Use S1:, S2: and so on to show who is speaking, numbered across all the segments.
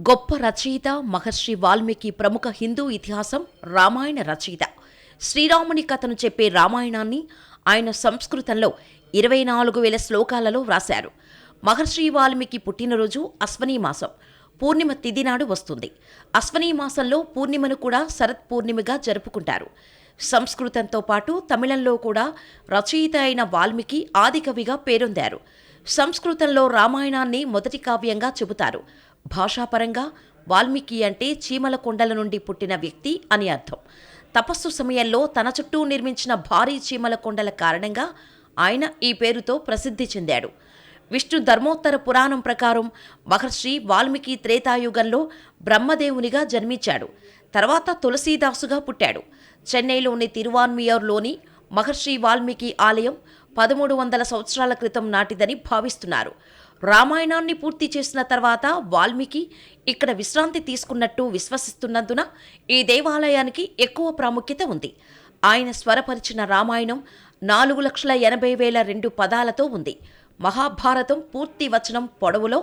S1: గొప్ప రచయిత మహర్షి వాల్మీకి ప్రముఖ హిందూ ఇతిహాసం రామాయణ రచయిత. శ్రీరాముని కథను చెప్పే రామాయణాన్ని ఆయన సంస్కృతంలో ఇరవై నాలుగు వేల శ్లోకాలలో వ్రాశారు. మహర్షి వాల్మీకి పుట్టినరోజు అశ్వనీ మాసం. పూర్ణిమ తిథి నాడు వస్తుంది. అశ్వనీ మాసంలో పూర్ణిమను కూడా శరత్ పూర్ణిమగా జరుపుకుంటారు. సంస్కృతంతో పాటు తమిళంలో కూడా రచయిత అయిన వాల్మీకి ఆదికవిగా పేరొందారు. సంస్కృతంలో రామాయణాన్ని మొదటి కావ్యంగా చెబుతారు. భాషాపరంగా వాల్మీకి అంటే చీమల కొండల నుండి పుట్టిన వ్యక్తి అని అర్థం. తపస్సు సమయంలో తన చుట్టూ నిర్మించిన భారీ చీమల కొండల కారణంగా ఆయన ఈ పేరుతో ప్రసిద్ధి చెందాడు. విష్ణు ధర్మోత్తర పురాణం ప్రకారం మహర్షి వాల్మీకి త్రేతాయుగంలో బ్రహ్మదేవునిగా జన్మించాడు. తర్వాత తులసీదాసుగా పుట్టాడు. చెన్నైలోని తిరువాన్మియూర్లోని మహర్షి వాల్మీకి ఆలయం పదమూడు వందల సంవత్సరాల క్రితం నాటిదని భావిస్తున్నారు. రామాయణాన్ని పూర్తి చేసిన తర్వాత వాల్మీకి ఇక్కడ విశ్రాంతి తీసుకున్నట్టు విశ్వసిస్తున్నందున ఈ దేవాలయానికి ఎక్కువ ప్రాముఖ్యత ఉంది. ఆయన స్వరపరిచిన రామాయణం నాలుగు లక్షల ఎనభై వేల రెండు పదాలతో ఉంది. మహాభారతం పూర్తి వచనం పొడవులో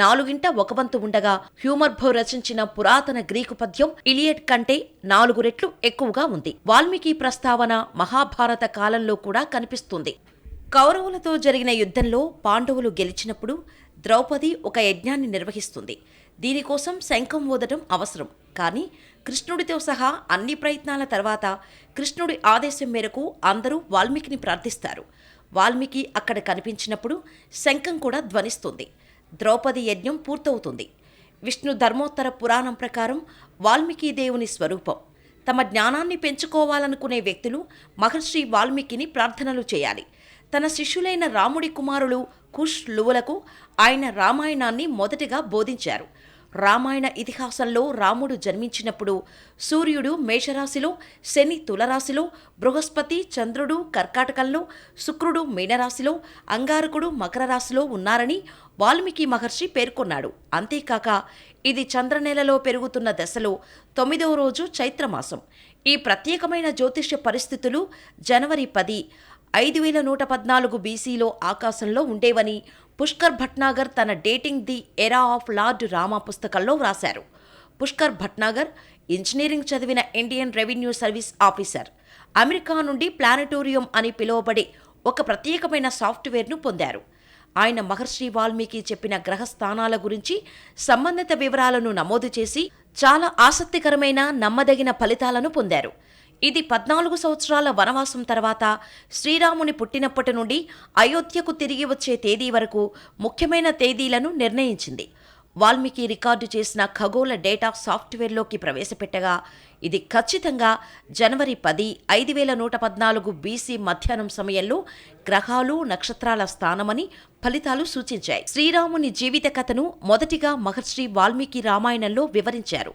S1: నాలుగింట ఒక వంతు ఉండగా హ్యూమర్భో రచించిన పురాతన గ్రీకు పద్యం ఇలియట్ కంటే నాలుగు రెట్లు ఎక్కువగా ఉంది. వాల్మీకి ప్రస్తావన మహాభారత కాలంలో కూడా కనిపిస్తుంది. కౌరవులతో జరిగిన యుద్ధంలో పాండవులు గెలిచినప్పుడు ద్రౌపది ఒక యజ్ఞాన్ని నిర్వహిస్తుంది. దీనికోసం శంఖం ఊదటం అవసరం. కానీ కృష్ణుడితో సహా అన్ని ప్రయత్నాల తర్వాత కృష్ణుడి ఆదేశం మేరకు అందరూ వాల్మీకిని ప్రార్థిస్తారు. వాల్మీకి అక్కడ కనిపించినప్పుడు శంఖం కూడా ధ్వనిస్తుంది. ద్రౌపది యజ్ఞం పూర్తవుతుంది. విష్ణు ధర్మోత్తర పురాణం ప్రకారం వాల్మీకి దేవుని స్వరూపం. తమ జ్ఞానాన్ని పెంచుకోవాలనుకునే వ్యక్తులు మహర్షి వాల్మీకిని ప్రార్థనలు చేయాలి. తన శిష్యులైన రాముడి కుమారులు కుష్ లువులకు ఆయన రామాయణాన్ని మొదటిగా బోధించారు. రామాయణ ఇతిహాసంలో రాముడు జన్మించినప్పుడు సూర్యుడు మేషరాశిలో శని తులరాశిలో బృహస్పతి చంద్రుడు కర్కాటకంలో శుక్రుడు మీనరాశిలో అంగారకుడు మకర రాశిలో ఉన్నారని వాల్మీకి మహర్షి పేర్కొన్నాడు. అంతేకాక ఇది చంద్రనెలలో పెరుగుతున్న దశలో తొమ్మిదవ రోజు చైత్రమాసం. ఈ ప్రత్యేకమైన జ్యోతిష్య పరిస్థితులు జనవరి పది ఐదు వేల నూట పద్నాలుగు బీసీలో ఆకాశంలో ఉండేవని పుష్కర్ భట్నాగర్ తన dating the era of lord Rama పుస్తకంలో వ్రాశారు. పుష్కర్ భట్నాగర్ ఇంజనీరింగ్ చదివిన Indian revenue service officer. America నుండి ప్లానటోరియం అని పిలువబడే ఒక ప్రత్యేకమైన సాఫ్ట్వేర్ను పొందారు. ఆయన మహర్షి వాల్మీకి చెప్పిన గ్రహస్థానాల గురించి సంబంధిత వివరాలను నమోదు చేసి చాలా ఆసక్తికరమైన నమ్మదగిన ఫలితాలను పొందారు. ఇది పద్నాలుగు సంవత్సరాల వనవాసం తర్వాత శ్రీరాముని పుట్టినప్పటి నుండి అయోధ్యకు తిరిగి వచ్చే తేదీ వరకు ముఖ్యమైన తేదీలను నిర్ణయించింది. వాల్మీకి రికార్డు చేసిన ఖగోళ డేటా సాఫ్ట్వేర్లోకి ప్రవేశపెట్టగా ఇది ఖచ్చితంగా జనవరి పది ఐదు వేల నూట పద్నాలుగు బీసీ మధ్యాహ్నం సమయంలో గ్రహాలు నక్షత్రాల స్థానమని ఫలితాలు సూచించాయి. శ్రీరాముని జీవిత కథను మొదటిగా మహర్షి వాల్మీకి రామాయణంలో వివరించారు.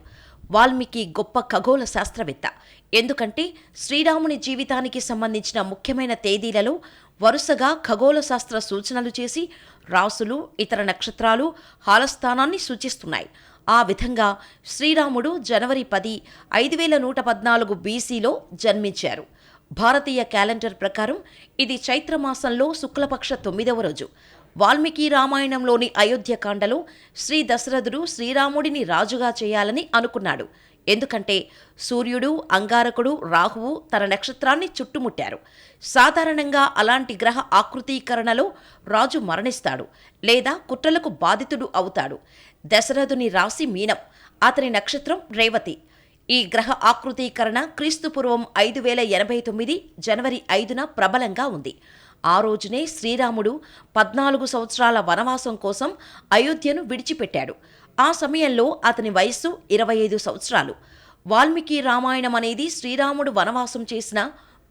S1: వాల్మీకి గొప్ప ఖగోళ శాస్త్రవేత్త. ఎందుకంటే శ్రీరాముని జీవితానికి సంబంధించిన ముఖ్యమైన తేదీలలో వరుసగా ఖగోళ శాస్త్ర సూచనలు చేసి రాసులు ఇతర నక్షత్రాలు హాలస్థానాన్ని సూచిస్తున్నాయి. ఆ విధంగా శ్రీరాముడు జనవరి పది ఐదు వేల నూట పద్నాలుగు బీసీలో జన్మించారు. భారతీయ క్యాలెండర్ ప్రకారం ఇది చైత్రమాసంలో శుక్లపక్ష తొమ్మిదవ రోజు. వాల్మీకి రామాయణంలోని అయోధ్యకాండలో శ్రీ దశరథుడు శ్రీరాముడిని రాజుగా చేయాలని అనుకున్నాడు. ఎందుకంటే సూర్యుడు అంగారకుడు రాహువు తన నక్షత్రాన్ని చుట్టుముట్టారు. సాధారణంగా అలాంటి గ్రహ ఆకృతీకరణలో రాజు మరణిస్తాడు లేదా కుట్రలకు బాధితుడు అవుతాడు. దశరథుని రాశి మీనం అతని నక్షత్రం రేవతి. ఈ గ్రహ ఆకృతీకరణ క్రీస్తుపూర్వం ఐదు వేల ఎనభై తొమ్మిది జనవరి ఐదున ప్రబలంగా ఉంది. ఆ రోజునే శ్రీరాముడు పద్నాలుగు సంవత్సరాల వనవాసం కోసం అయోధ్యను విడిచిపెట్టాడు. ఆ సమయంలో అతని వయస్సు ఇరవై ఐదు సంవత్సరాలు. వాల్మీకి రామాయణం అనేది శ్రీరాముడు వనవాసం చేసిన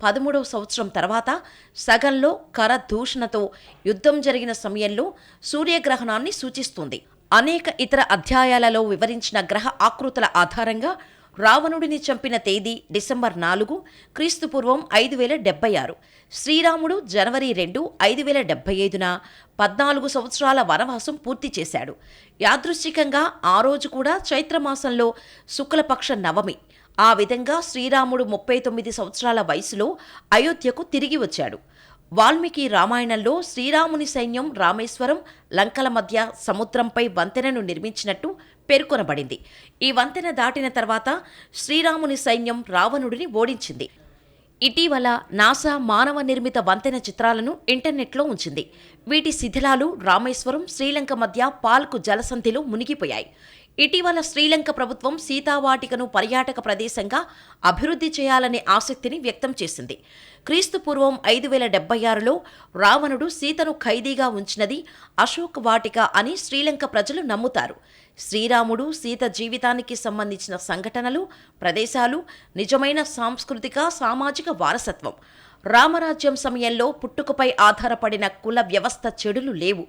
S1: పదమూడవ సంవత్సరం తర్వాత సగంలో కరదూషణతో యుద్ధం జరిగిన సమయంలో సూర్యగ్రహణాన్ని సూచిస్తుంది. అనేక ఇతర అధ్యాయాలలో వివరించిన గ్రహ ఆకృతుల ఆధారంగా రావణుడిని చంపిన తేదీ డిసెంబర్ నాలుగు క్రీస్తుపూర్వం ఐదు వేల డెబ్బై ఆరు. శ్రీరాముడు జనవరి రెండు ఐదు వేల డెబ్బై ఐదున పద్నాలుగు సంవత్సరాల వనవాసం పూర్తి చేశాడు. యాదృశ్చికంగా ఆ రోజు కూడా చైత్రమాసంలో శుక్లపక్ష నవమి. ఆ విధంగా శ్రీరాముడు ముప్పై తొమ్మిది సంవత్సరాల వయసులో అయోధ్యకు తిరిగి వచ్చాడు. వాల్మీకి రామాయణంలో శ్రీరాముని సైన్యం రామేశ్వరం లంకల మధ్య సముద్రంపై వంతెనను నిర్మించినట్టు పేర్కొనబడింది. ఈ వంతెన దాటిన తర్వాత శ్రీరాముని సైన్యం రావణుడిని ఓడించింది. ఇటీవల నాసా మానవ నిర్మిత వంతెన చిత్రాలను ఇంటర్నెట్లో ఉంచింది. వీటి శిథిలాలు రామేశ్వరం శ్రీలంక మధ్య పాల్కు జలసంధిలో మునిగిపోయాయి. ఇటీవల శ్రీలంక ప్రభుత్వం సీతావాటికను పర్యాటక ప్రదేశంగా అభివృద్ధి చేయాలనే ఆసక్తిని వ్యక్తం చేసింది. క్రీస్తు పూర్వం ఐదు వేల డెబ్బై ఆరులో రావణుడు సీతను ఖైదీగా ఉంచినది అశోక్ వాటిక అని శ్రీలంక ప్రజలు నమ్ముతారు. శ్రీరాముడు సీత జీవితానికి సంబంధించిన సంఘటనలు ప్రదేశాలు నిజమైన సాంస్కృతిక సామాజిక వారసత్వం. రామరాజ్యం సమయంలో పుట్టుకపై ఆధారపడిన కుల వ్యవస్థ చెడులు లేవు.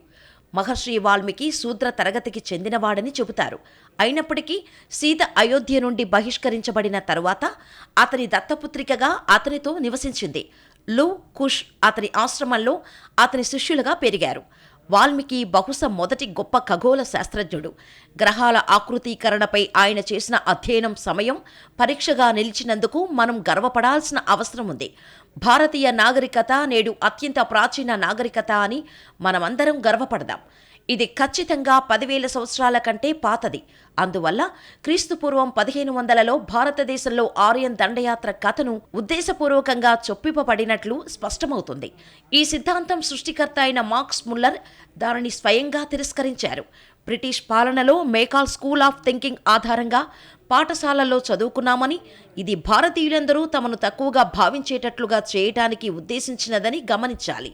S1: మహర్షి వాల్మీకి శూద్ర తరగతికి చెందినవాడని చెబుతారు. అయినప్పటికీ సీత అయోధ్య నుండి బహిష్కరించబడిన తరువాత అతని దత్తపుత్రికగా అతనితో నివసించింది. లు కుష్ అతని ఆశ్రమంలో అతని శిష్యులుగా పెరిగారు. వాల్మీకి బహుశా మొదటి గొప్ప ఖగోళ శాస్త్రజ్ఞుడు. గ్రహాల ఆకృతీకరణపై ఆయన చేసిన అధ్యయనం సమయం పరీక్షగా నిలిచినందుకు మనం గర్వపడాల్సిన అవసరం ఉంది. భారతీయ నాగరికత నేడు అత్యంత ప్రాచీన నాగరికత అని మనమందరం గర్వపడదాం. ఇది ఖచ్చితంగా పదివేల సంవత్సరాల కంటే పాతది. అందువల్ల క్రీస్తుపూర్వం పదిహేను వందలలో భారతదేశంలో ఆర్యన్ దండయాత్ర కథను ఉద్దేశపూర్వకంగా చొప్పిపబడినట్లు స్పష్టమవుతుంది. ఈ సిద్ధాంతం సృష్టికర్త అయిన మార్క్స్ ముల్లర్ దానిని స్వయంగా తిరస్కరించారు. బ్రిటిష్ పాలనలో మేకాల్ స్కూల్ ఆఫ్ థింకింగ్ ఆధారంగా పాఠశాలల్లో చదువుకున్నామని ఇది భారతీయులందరూ తమను తక్కువగా భావించేటట్లుగా చేయటానికి ఉద్దేశించినదని గమనించాలి.